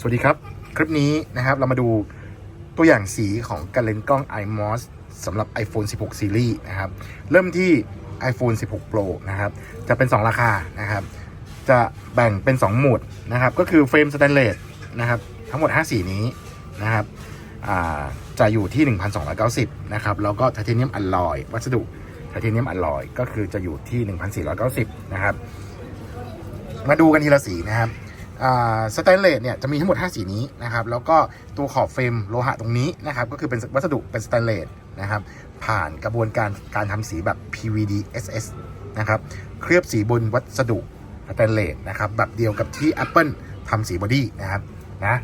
สวัสดีครับ คลิปนี้นะครับเรามาดูตัวอย่างสีของการเลนกล้อง iMOS สำหรับ iPhone 16 Series นะครับ เริ่มที่ iPhone 16 Pro นะครับ จะเป็น 2 ราคานะครับ จะแบ่งเป็น2โหมดนะครับ ก็คือเฟรมสแตนเลสนะครับ ทั้งหมด 5 สีนี้นะครับจะอยู่ที่ 1,290 นะครับ แล้วก็ไทเทเนียมอลลอยวัสดุไทเทเนียมอลลอยก็คือจะอยู่ที่ 1,490 นะครับ มาดูกันทีละสีนะครับ สแตนเลสเนี่ยจะมีทั้งหมด 5 สีนี้นะครับแล้วก็ตัวขอบเฟรมโลหะตรงนี้นะครับก็คือเป็นวัสดุเป็นสแตนเลสนะครับผ่านกระบวนการการทำสีแบบ PVD SS นะครับเคลือบสีบนวัสดุสแตนเลสนะครับแบบเดียวกับที่ Apple ทำสีบอดี้นะครับนะ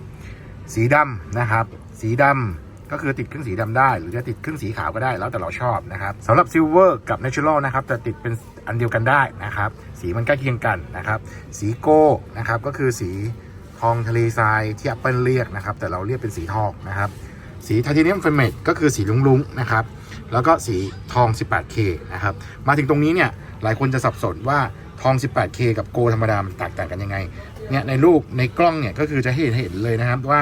สีดำนะครับสีดำก็คือติดเครื่องสีดำได้ หรือจะติดเครื่องสีขาวก็ได้แล้วแต่เราชอบนะครับสำหรับซิลเวอร์กับเนเชอรัลนะครับจะติดเป็น อันเดียวกันได้นะครับ สีมันใกล้เคียงกันนะครับ สีโก้นะครับก็คือสีทองทะเลทรายที่ Apple เรียกนะครับ แต่เราเรียกเป็นสีทองนะครับ สีไทเทเนียมเฟรเมตก็คือสีลุ้งๆนะครับ แล้วก็สีทอง 18K นะครับ มาถึงตรงนี้เนี่ยหลายคนจะสับสนว่าทอง 18K กับโกธรรมดามันแตกต่างกันยังไงเนี่ยในรูปในกล้องเนี่ยก็คือจะเห็นเห็นเลยนะครับว่า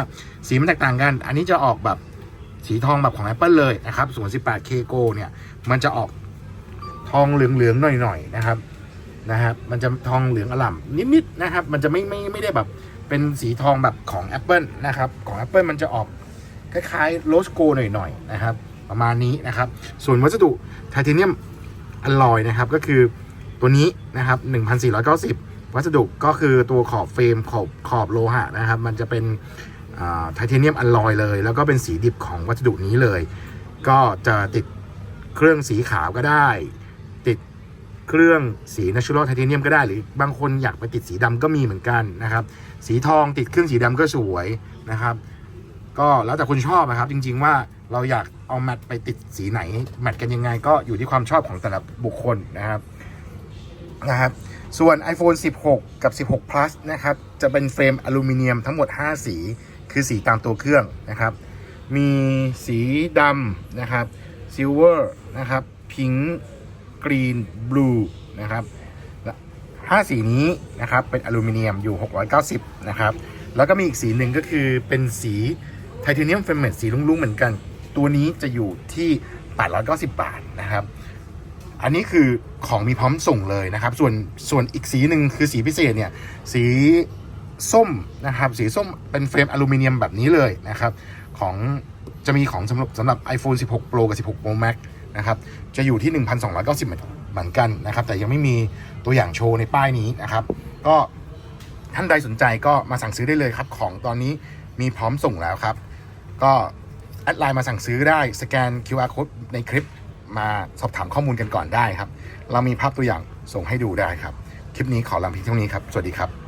สีมันแตกต่างกัน อันนี้จะออกแบบสีทองแบบของ Apple เลยนะครับส่วน 18K Go เนี่ยมันจะออก ทองเหลืองๆหน่อยๆนะครับนะครับ มันจะทองเหลืองอล่ำนิดๆนะครับ มันจะไม่ไม่ไม่ได้แบบเป็นสีทองแบบของ Apple นะครับ ของ Apple มันจะออกคล้ายๆโรสโกหน่อยๆนะครับ ประมาณนี้นะครับ ส่วนวัสดุไทเทเนียมอลลอยนะครับก็คือตัวนี้นะครับ 1,490 วัสดุก็คือตัวขอบเฟรมขอบขอบโลหะนะครับ มันจะเป็นไทเทเนียมอลลอยเลย แล้วก็เป็นสีดิบของวัสดุนี้เลย ก็จะติดเครื่องสีขาวก็ได้ เครื่องสี natural titanium ก็ได้หรือบางคนอยากไปติดสีดำก็มีเหมือนกันนะครับ สีทองติดเครื่องสีดำก็สวยนะครับ ก็แล้วแต่คุณชอบนะครับ จริง ๆ ว่าเราอยากเอาแมทไปติดสีไหน แมทกันยังไงก็อยู่ที่ความชอบของแต่ละบุคคลนะครับนะครับส่วน iPhone 16 กับ 16 plus นะครับ จะเป็นเฟรมอลูมิเนียมทั้งหมด 5 สี คือสีตามตัวเครื่องนะครับ มีสีดำนะครับซิลเวอร์นะครับ พิงค์ กรีนบลูนะครับและห้าสีนี้นะครับเป็นอลูมิเนียมอยู่ 690 นะครับแล้วก็มีอีกสีหนึ่งก็คือเป็นสีไทเทเนียมเฟรมเมตสีลุ้งๆเหมือนกัน ตัวนี้จะอยู่ที่ 890 บาทนะครับ อันนี้คือของมีพร้อมส่งเลยนะครับ ส่วนส่วนอีกสีหนึ่งคือสีพิเศษเนี่ยสีส้มนะครับสีส้มเป็นเฟรมอลูมิเนียมแบบนี้เลยนะครับของจะมีของสำหรับสำหรับ iPhone 16 Pro กับ 16 Pro Max นะครับ จะอยู่ที่ 1,290เหมือนกันนะครับ แต่ยังไม่มีตัวอย่างโชว์ในป้ายนี้นะครับ ก็ท่านใดสนใจก็มาสั่งซื้อได้เลยครับ ของตอนนี้มีพร้อมส่งแล้วครับ ก็แอดไลน์มาสั่งซื้อได้ สแกน QR code ในคลิปมาสอบถามข้อมูลกันก่อนได้ครับ เรามีภาพตัวอย่างส่งให้ดูได้ครับ คลิปนี้ขอลำเพียงเท่านี้ครับ สวัสดีครับ